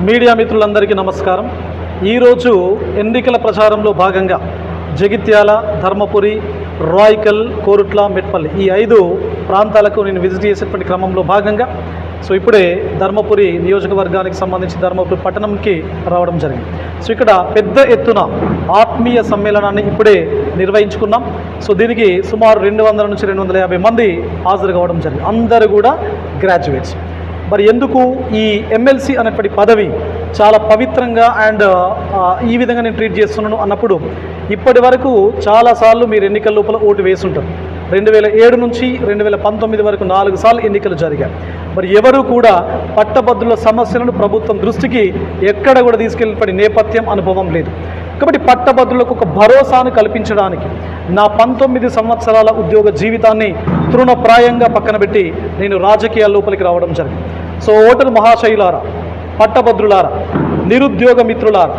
Media మిత్రులందరికీ నమస్కారం. ఈరోజు ఎన్నికల ప్రచారంలో భాగంగా జగిత్యాల ధర్మపురి రాయ్కల్ కోరుట్ల మెట్పల్లి ఈ ఐదు ప్రాంతాలకు నేను విజిట్ చేసేటువంటి క్రమంలో భాగంగా సో ఇప్పుడే ధర్మపురి నియోజకవర్గానికి సంబంధించి ధర్మపురి పట్టణంకి రావడం జరిగింది. సో ఇక్కడ పెద్ద ఎత్తున ఆత్మీయ సమ్మేళనాన్ని ఇప్పుడే నిర్వహించుకున్నాం. సో దీనికి సుమారు రెండు వందల నుంచి రెండు వందల యాభై మంది హాజరు కావడం జరిగింది. అందరూ కూడా గ్రాడ్యుయేట్స్. మరి ఎందుకు ఈ ఎమ్మెల్సీ అనేటువంటి పదవి చాలా పవిత్రంగా అండ్ ఈ విధంగా నేను ట్రీట్ చేస్తున్నాను అన్నప్పుడు ఇప్పటి వరకు చాలాసార్లు మీరు ఎన్నికల లోపల ఓటు వేసుంటారు. రెండు వేల ఏడు నుంచి రెండు వేల పంతొమ్మిది వరకు నాలుగు సార్లు ఎన్నికలు జరిగాయి. మరి ఎవరు కూడా పట్టభద్రుల సమస్యలను ప్రభుత్వం దృష్టికి ఎక్కడ కూడా తీసుకెళ్ళినటువంటి నేపథ్యం అనుభవం లేదు. కాబట్టి పట్టభద్రులకు ఒక భరోసాను కల్పించడానికి నా పంతొమ్మిది సంవత్సరాల ఉద్యోగ జీవితాన్ని తృణప్రాయంగా పక్కన పెట్టి నేను రాజకీయాల లోపలికి రావడం జరిగింది. సో ఓటరు మహాశైలారా పట్టభద్రులారా నిరుద్యోగ మిత్రులారా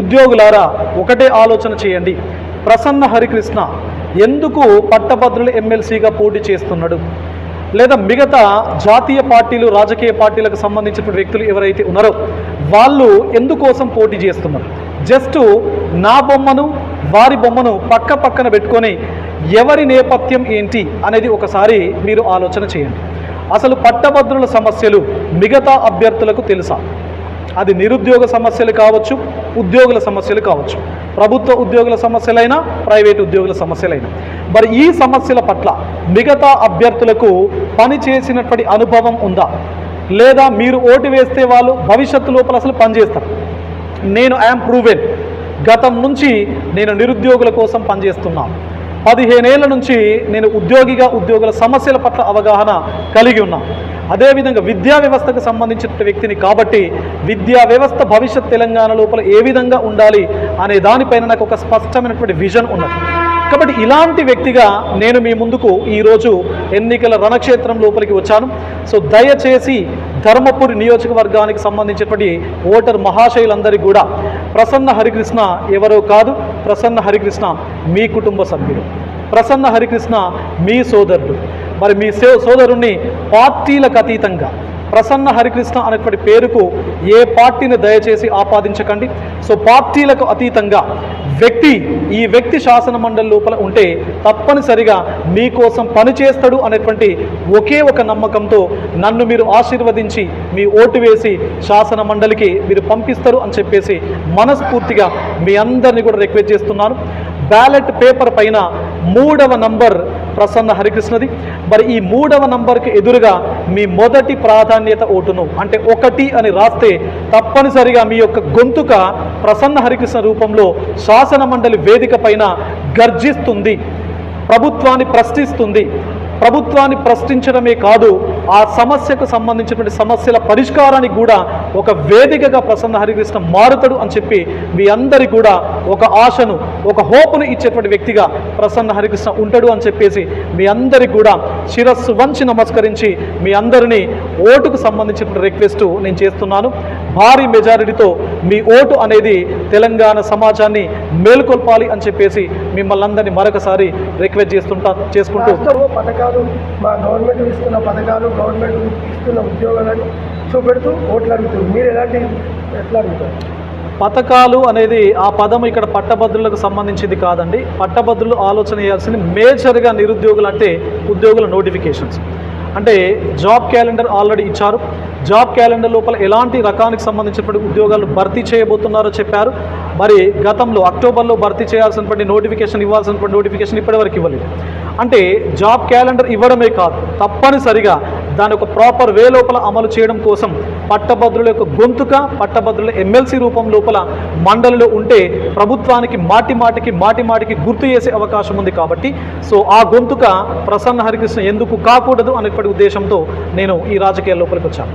ఉద్యోగులారా ఒకటే ఆలోచన చేయండి. ప్రసన్న హరికృష్ణ ఎందుకు పట్టభద్రుల ఎమ్మెల్సీగా పోటీ చేస్తున్నాడు? లేదా మిగతా జాతీయ పార్టీలు రాజకీయ పార్టీలకు సంబంధించిన వ్యక్తులు ఎవరైతే ఉన్నారో వాళ్ళు ఎందుకోసం పోటీ చేస్తున్నారు? జస్ట్ నా బొమ్మను వారి బొమ్మను పక్క పక్కన పెట్టుకొని ఎవరి నేపథ్యం ఏంటి అనేది ఒకసారి మీరు ఆలోచన చేయండి. అసలు పట్టభద్రుల సమస్యలు మిగతా అభ్యర్థులకు తెలుసా? అది నిరుద్యోగ సమస్యలు కావచ్చు ఉద్యోగుల సమస్యలు కావచ్చు. ప్రభుత్వ ఉద్యోగుల సమస్యలైనా ప్రైవేట్ ఉద్యోగుల సమస్యలైనా. మరి ఈ సమస్యల పట్ల మిగతా అభ్యర్థులకు పని చేసినటువంటి అనుభవం ఉందా? లేదా మీరు ఓటు వేస్తే వాళ్ళు భవిష్యత్తు లోపల అసలు పనిచేస్తారు నేను ఐఎమ్ ప్రూవెన్. గతం నుంచి నేను నిరుద్యోగుల కోసం పనిచేస్తున్నాను పదిహేనేళ్ళ నుంచి నేను ఉద్యోగిగా ఉద్యోగుల సమస్యల పట్ల అవగాహన కలిగి ఉన్నాను అదేవిధంగా విద్యా వ్యవస్థకు సంబంధించిన వ్యక్తిని కాబట్టి విద్యా వ్యవస్థ భవిష్యత్ తెలంగాణ లోపల ఏ విధంగా ఉండాలి అనే దానిపైన నాకు ఒక స్పష్టమైనటువంటి విజన్ ఉన్నది. కాబట్టి ఇలాంటి వ్యక్తిగా నేను మీ ముందుకు ఈరోజు ఎన్నికల రణక్షేత్రం లోపలికి వచ్చాను. సో దయచేసి ధర్మపురి నియోజకవర్గానికి సంబంధించినటువంటి ఓటర్ మహాశయులందరికీ కూడా ప్రసన్న హరికృష్ణ ఎవరో కాదు ప్రసన్న హరికృష్ణ మీ కుటుంబ సభ్యులు ప్రసన్న హరికృష్ణ మీ సోదరుడు. మరి మీ సోదరుణ్ణి పార్టీలకు అతీతంగా ప్రసన్న హరికృష్ణ అనేటువంటి పేరుకు ఏ పార్టీని దయచేసి ఆపాదించకండి. సో పార్టీలకు అతీతంగా వ్యక్తి ఈ వ్యక్తి శాసన మండలి లోపల ఉంటే తప్పనిసరిగా మీకోసం పనిచేస్తాడు అనేటువంటి ఒకే ఒక నమ్మకంతో నన్ను మీరు ఆశీర్వదించి మీ ఓటు వేసి శాసన మండలికి మీరు పంపిస్తారు అని చెప్పేసి మనస్ఫూర్తిగా మీ అందరినీ కూడా రిక్వెస్ట్ చేస్తున్నాను. బ్యాలెట్ పేపర్ పైన మూడవ నంబర్ ప్రసన్న హరికృష్ణది. మరి ఈ మూడవ నంబర్కి ఎదురుగా మీ మొదటి ప్రాధాన్యత ఓటును అంటే ఒకటి అని రాస్తే తప్పనిసరిగా మీ యొక్క గొంతుక ప్రసన్న హరికృష్ణ రూపంలో శాసన మండలి వేదిక పైన గర్జిస్తుంది. ప్రభుత్వాన్ని ప్రశ్నిస్తుంది. ప్రభుత్వాన్ని ప్రశ్నించడమే కాదు ఆ సమస్యకు సంబంధించినటువంటి సమస్యల పరిష్కారానికి కూడా ఒక వేదికగా ప్రసన్న హరికృష్ణ మారుతాడు అని చెప్పి మీ అందరి కూడా ఒక ఆశను ఒక హోపును ఇచ్చేటువంటి వ్యక్తిగా ప్రసన్న హరికృష్ణ ఉంటాడు అని చెప్పేసి మీ అందరికి కూడా శిరస్సు వంచి నమస్కరించి మీ అందరినీ ఓటుకు సంబంధించిన రిక్వెస్ట్ నేను చేస్తున్నాను. భారీ మెజారిటీతో మీ ఓటు అనేది తెలంగాణ సమాజాన్ని మేల్కొల్పాలి అని చెప్పేసి మిమ్మల్ని అందరినీ మరొకసారి రిక్వెస్ట్ చేస్తుంటా చేసుకుంటూ పథకాలు మా గవర్నమెంట్ ఇస్తున్న పథకాలు గవర్నమెంట్ ఇస్తున్న ఉద్యోగాలను చూపెడుతూ ఓట్లు అడుగుతుంది మీరు ఎలాంటి ఎట్లా అడుగుతారు? పథకాలు అనేది ఆ పదం ఇక్కడ పట్టభద్రులకు సంబంధించింది కాదండి. పట్టభద్రులు ఆలోచన చేయాల్సింది మేజర్గా నిరుద్యోగులు అంటే ఉద్యోగుల నోటిఫికేషన్స్. అంటే జాబ్ క్యాలెండర్ ఆల్రెడీ ఇచ్చారు. జాబ్ క్యాలెండర్ లోపల ఎలాంటి రకానికి సంబంధించినటువంటి ఉద్యోగాలు భర్తీ చేయబోతున్నారో చెప్పారు. మరి గతంలో అక్టోబర్లో భర్తీ చేయాల్సినటువంటి నోటిఫికేషన్ ఇవ్వాల్సినటువంటి నోటిఫికేషన్ ఇప్పటివరకు ఇవ్వలేదు. అంటే జాబ్ క్యాలెండర్ ఇవ్వడమే కాదు తప్పనిసరిగా దాని ఒక ప్రాపర్ వే లోపల అమలు చేయడం కోసం పట్టభద్రుల యొక్క గొంతుక పట్టభద్రుల ఎమ్మెల్సీ రూపం లోపల మండలిలో ఉంటే ప్రభుత్వానికి మాటి మాటికి మాటి మాటికి గుర్తు చేసే అవకాశం ఉంది కాబట్టి. సో ఆ గొంతుక ప్రసన్న హరికృష్ణ ఎందుకు కాకూడదు అనేటువంటి ఉద్దేశంతో నేను ఈ రాజకీయాల లోపలికి వచ్చాను.